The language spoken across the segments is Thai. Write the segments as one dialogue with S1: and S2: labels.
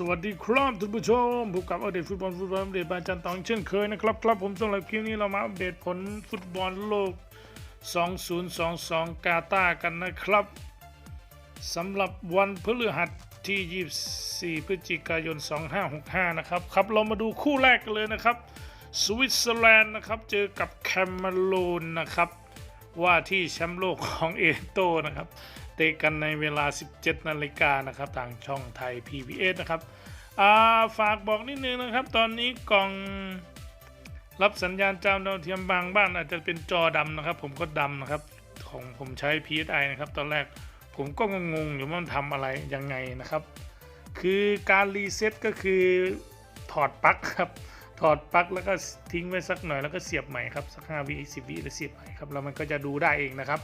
S1: สวัสดีครับท่านผู้ชมพบกับอัปเดตฟุตบอลฟุตบอลอัปเดตบาจันตองเช่นเคยนะครับครับผมสำหรับคลิปนี้เรามาอัปเดตผลฟุตบอลโลก 2022 กาตาร์กันนะครับสำหรับวันพฤหัสที่ 24 พฤศจิกายน 2565 นะครับครับเรามาดูคู่แรกกันเลยนะครับ สวิตเซอร์แลนด์นะครับเจอกับแคนารูนนะครับว่าที่แชมป์โลกของเอโตนะครับ เตะกันในเวลา 17 นาฬิกานะครับทางช่องไทย PBS นะครับาฝากบอกนิดนึงนะครับ ตอนนี้กล่องรับสัญญาณจามดาวเทียมบางบ้านอาจจะเป็นจอดำนะครับ ผมก็ดำนะครับ ของผมใช้ PSI นะครับ ตอนแรกผมก็งงๆอยู่ว่ามันทำอะไรยังไงนะครับ คือการรีเซ็ตก็คือถอดปลั๊กครับถอดปลั๊กแล้วก็ทิ้งไว้สักหน่อยแล้วก็เสียบใหม่ครับสัก5วิ10วิแล้วเสียบใหม่ครับแล้วมันก็จะดูได้เองนะครับ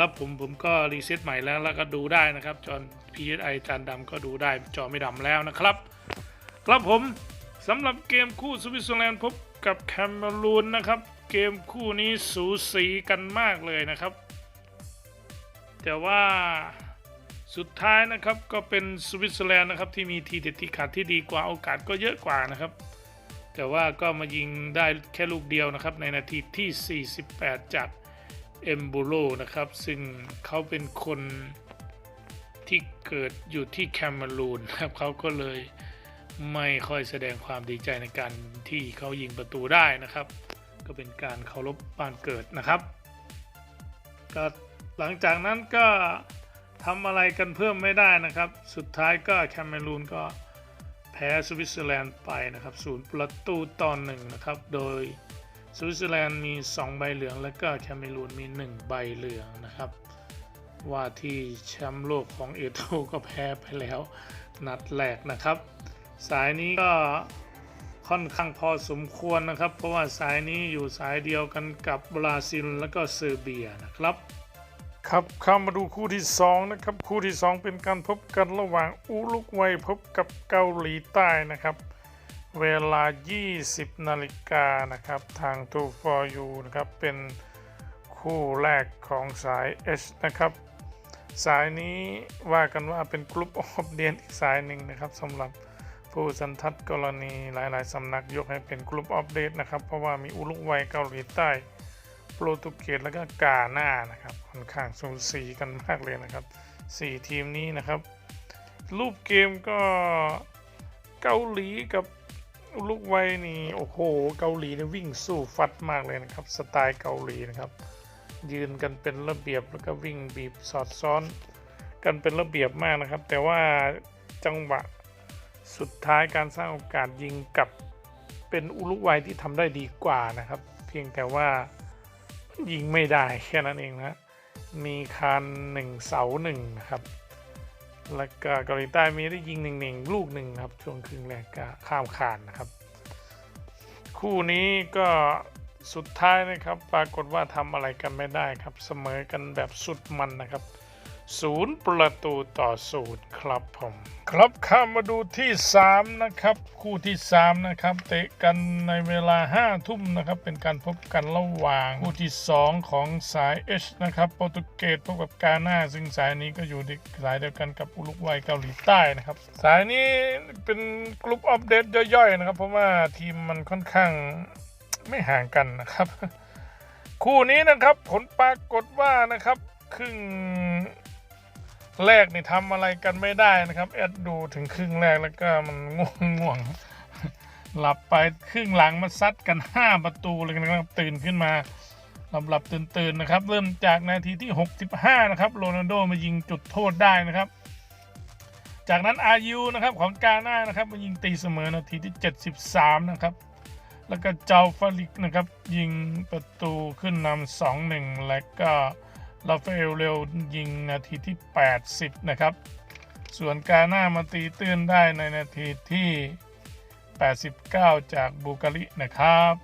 S1: ครับผมผมก็รีเซ็ตใหม่แล้วแล้วก็ดูได้นะครับ จอ PSI จานดำก็ดูได้จอไม่ดำแล้วนะครับ ครับผมสำหรับเกมคู่สวิตเซอร์แลนด์พบกับแคนารูนนะครับ เกมคู่นี้สูสีกันมากเลยนะครับ แต่ว่าสุดท้ายนะครับก็เป็นสวิตเซอร์แลนด์นะครับที่มีทีเด็ดที่ขาดที่ดีกว่าโอกาสก็เยอะกว่านะครับ แต่ว่าก็มายิงได้แค่ลูกเดียวนะครับในนาทีที่ 48 จาก เอมบูโรนะครับ ซึ่งเขาเป็นคนที่เกิดอยู่ที่แคนารูนนะครับเขาก็เลยไม่ค่อยแสดงความดีใจในการที่เขายิงประตูได้นะครับ ก็เป็นการเคารพบ้านเกิดนะครับก็หลังจากนั้นก็ทำอะไรกันเพิ่มไม่ได้นะครับ สุดท้ายก็แคนารูนก็แพ้สวิตเซอร์แลนด์ไปนะครับศูนย์ประตูต่อหนึ่งนะครับ โดย สวิตเซอร์แลนด์มี 2 ใบเหลือง และก็แคนารูนมี 1 ใบเหลืองนะครับ ว่าที่แชมป์โลกของเอโตก็แพ้ไปแล้วนัดแรกนะครับ สายนี้ก็ค่อนข้างพอสมควรนะครับ เพราะว่าสายนี้อยู่สายเดียวกันกับบราซิลและก็เซอร์เบียนะครับ ครับเข้ามาดูคู่ที่ 2 นะครับ คู่ที่ 2 เป็นการพบกันระหว่างอุรุกวัยพบกับเกาหลีใต้นะครับ เวลา 20 นาฬิกานะครับ ทาง t o for You นะครับ เป็นคู่แรกของสาย H นะครับ สายนี้ว่ากันว่าเป็นกลุ่มออฟเดียนอีกสายหนึ่งนะครับสำหรับผู้สันทัดกรณีหลาย ๆ สำนักยกให้เป็นกลุ่มออฟเดตนะครับ เพราะว่ามีอุรุกวัยเกาหลีใต้โปรตุเกสแล้วก็กาหน้านะครับค่อนข้างสูสีกันมากเลยนะครับ 4 ทีมนี้นะครับ รูปเกมก็เกาหลีกับ อุรุกวัยนี่โอ้โหเกาหลีเนี่ยวิ่งสู้ฟัดมากเลยนะครับ สไตล์เกาหลีนะครับ ยืนกันเป็นระเบียบแล้วก็วิ่งบีบสอดซ้อน กันเป็นระเบียบมากนะครับ แต่ว่าจังหวะสุดท้ายการสร้างโอกาสยิงกับเป็นอุรุกวัยที่ทำได้ดีกว่านะครับ เพียงแต่ว่ายิงไม่ได้แค่นั้นเองนะมีคานหนึ่งเสาหนึ่งนะครับ แล้วก็เกาหลีใต้มีได้ยิงหนึ่งหนึ่งลูกหนึ่งครับ ช่วงครึ่งแรกก็ข้ามคานนะครับ คู่นี้ก็สุดท้ายนะครับ ปรากฏว่าทำอะไรกันไม่ได้ครับ เสมอกันแบบสุดมันนะครับศูนย์ประตูต่อศูนย์ครับผม ครับข้ามมาดูที่ 3 นะครับ คู่ที่ 3 นะครับ เตะกันในเวลา 5 ทุ่มนะครับ เป็นการพบกันระหว่างคู่ที่ 2 ของสาย H นะครับโปรตุเกสพบกับกาหน้า ซึ่งสายนี้ก็อยู่ในสายเดียวกันกับอุรุกวัยเกาหลีใต้นะครับ สายนี้เป็นกลุ่มอัปเดตย่อยๆนะครับ เพราะว่าทีมมันค่อนข้างไม่ห่างกันนะครับ คู่นี้นะครับผลปรากฏว่านะครับครึ่ง แรกนี่ทำอะไรกันไม่ได้นะครับแอดดูถึงครึ่งแรกแล้วก็มันง่วงง่วงหลับไปครึ่งหลังมาซัดกัน 5 ประตูเลยนะครับตื่นขึ้นมาหลับหลับตื่นตื่นๆนะครับ เริ่มจากนาทีที่ 65 นะครับโรนัลโดมายิงจุดโทษได้นะครับ จากนั้นอายุนะครับของกาหน้านะครับมายิงตีเสมอนาทีที่ 73 นะครับ แล้วก็เจ้าฟาลิกนะครับยิงประตูขึ้นนำ2-1 แล้วก็ ลาฟาเอลเร็วยิงนาทีที่ 80 นะครับ ส่วนกาหน้ามาตีตื้นได้ในนาทีที่ 89 จากบูการินะครับ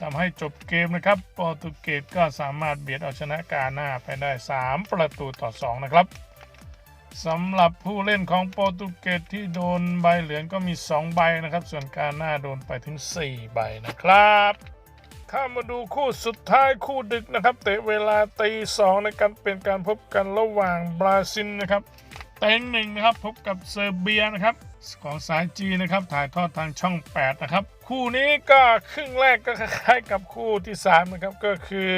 S1: ทำให้จบเกมนะครับโปรตุเกสก็สามารถเบียดเอาชนะกาหน้าไปได้ 3 ประตูต่อ 2 นะครับสำหรับผู้เล่นของโปรตุเกสที่โดนใบเหลืองก็มี 2 ใบนะครับ ส่วนกาหน้าโดนไปถึง 4 ใบนะครับ ข้ามาดูคู่สุดท้ายคู่ดึกนะครับ เตะเวลาตีสองในการเป็นการพบกันระหว่างบราซิลนะครับเต็งหนึ่งนะครับพบกับเซอร์เบียนะครับของสายจีนะครับถ่ายทอดทางช่อง 8 นะครับ คู่นี้ก็ครึ่งแรกก็คล้ายๆกับคู่ที่3นะครับก็คือ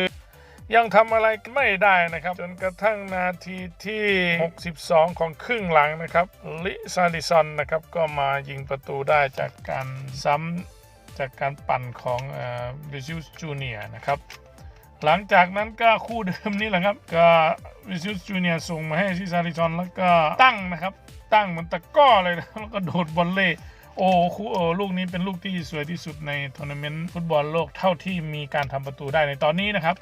S1: ยังทำอะไรไม่ได้นะครับ จนกระทั่งนาทีที่ 62 ของครึ่งหลังนะครับ ลิซาลิซอนนะครับก็มายิงประตูได้จากการซ้ำ จากการปั่นของวิซิลจูเนียนะครับ หลังจากนั้นก็คู่เดิมนี่แหละครับ ก็วิซิลจูเนียส่งมาให้ซิซาริซอนแล้วก็ตั้งนะครับ ตั้งเหมือนตะก้อเลยนะแล้วก็โดดบอลเล่โอ้คู่เออลูกนี้เป็นลูกที่สวยที่สุดในทัวร์นาเมนต์ฟุตบอลโลกเท่าที่มีการทำประตูได้ในตอนนี้นะครับ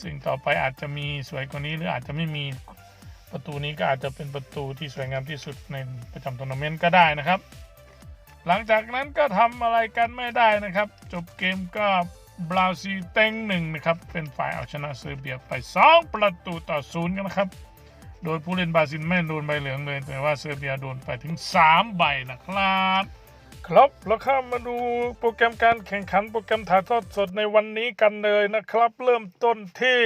S1: ซึ่งต่อไปอาจจะมีสวยกว่านี้หรืออาจจะไม่มีประตูนี้ก็อาจจะเป็นประตูที่สวยงามที่สุดในประจำทัวร์นาเมนต์ก็ได้นะครับ หลังจากนั้นก็ทำอะไรกันไม่ได้นะครับ จบเกมก็บราซิลเต็งหนึ่งนะครับ เป็นฝ่ายเอาชนะเซอร์เบียไป 2 ประตูต่อศูนย์กันนะครับ โดยผู้เล่นบราซิลไม่โดนใบเหลืองเลย แต่ว่าเซอร์เบียโดนไปถึง 3 ใบนะครับ ครับแล้วข้ามมาดูโปรแกรมการแข่งขันโปรแกรมถ่ายทอดสดในวันนี้กันเลยนะครับ เริ่มต้นที่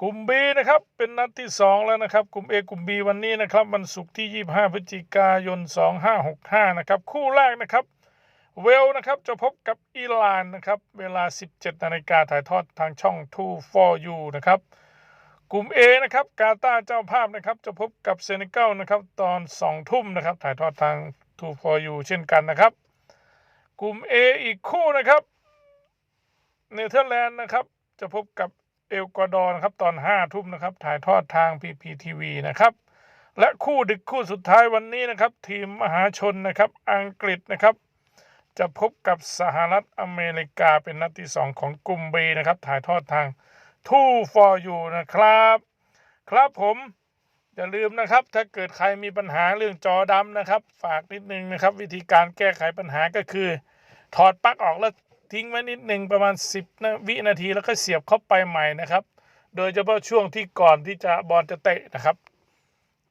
S1: กลุ่ม B นะครับ เป็นนัดที่ 2 แล้วนะครับ กลุ่ม A กลุ่ม B วันนี้นะครับวันศุกร์ที่ 25 พฤศจิกายน 2565 นะครับ คู่แรกนะครับ เวลนะครับ จะพบกับอิหร่านนะครับ เวลา 17 นาฬิกาถ่ายทอดทางช่อง 2 for you นะครับ กลุ่ม A นะครับ กาตาเจ้าภาพนะครับ จะพบกับเซเนกัลนะครับ ตอน 2 ทุ่มนะครับ ถ่ายทอดทาง2 for you เช่นกันนะครับ กลุ่ม A อีกคู่นะครับ เนเธอร์แลนด์นะครับ จะพบกับ เอลกวาดอร์นะครับตอน5ทุ่มนะครับ ถ่ายทอดทาง PPTV นะครับ และคู่ดึกคู่สุดท้ายวันนี้นะครับ ทีมมหาชนนะครับ อังกฤษนะครับ จะพบกับสหรัฐอเมริกาเป็นนัดที่ 2 ของกลุ่ม B นะครับ ถ่ายทอดทาง2 for you นะครับ ครับผมอย่าลืมนะครับ ถ้าเกิดใครมีปัญหาเรื่องจอดำนะครับ ฝากนิดนึงนะครับ วิธีการแก้ไขปัญหาก็คือ ถอดปลั๊กออกแล้ว ทิ้งไว้นิดหนึ่งประมาณ 10นะวินาทีแล้วก็เสียบเข้าไปใหม่นะครับ โดยเฉพาะช่วงที่ก่อนที่จะบอลจะเตะนะครับ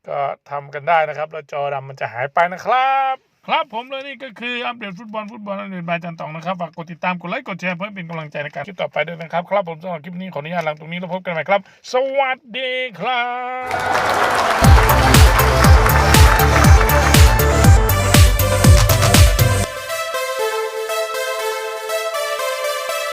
S1: ก็ทำกันได้นะครับ แล้วจอดำมันจะหายไปนะครับ ครับผมเลยนี่ก็คืออัปเดตฟุตบอลฟุตบอลอัปเดตบายจันตองนะครับฝากกดติดตามกดไลค์กดแชร์เพื่อเป็นกำลังใจในการคลิปต่อไปด้วยนะครับ ครับผมสำหรับคลิปนี้ขออนุญาตลาตรงนี้แล้วพบกันใหม่ครับ สวัสดีครับ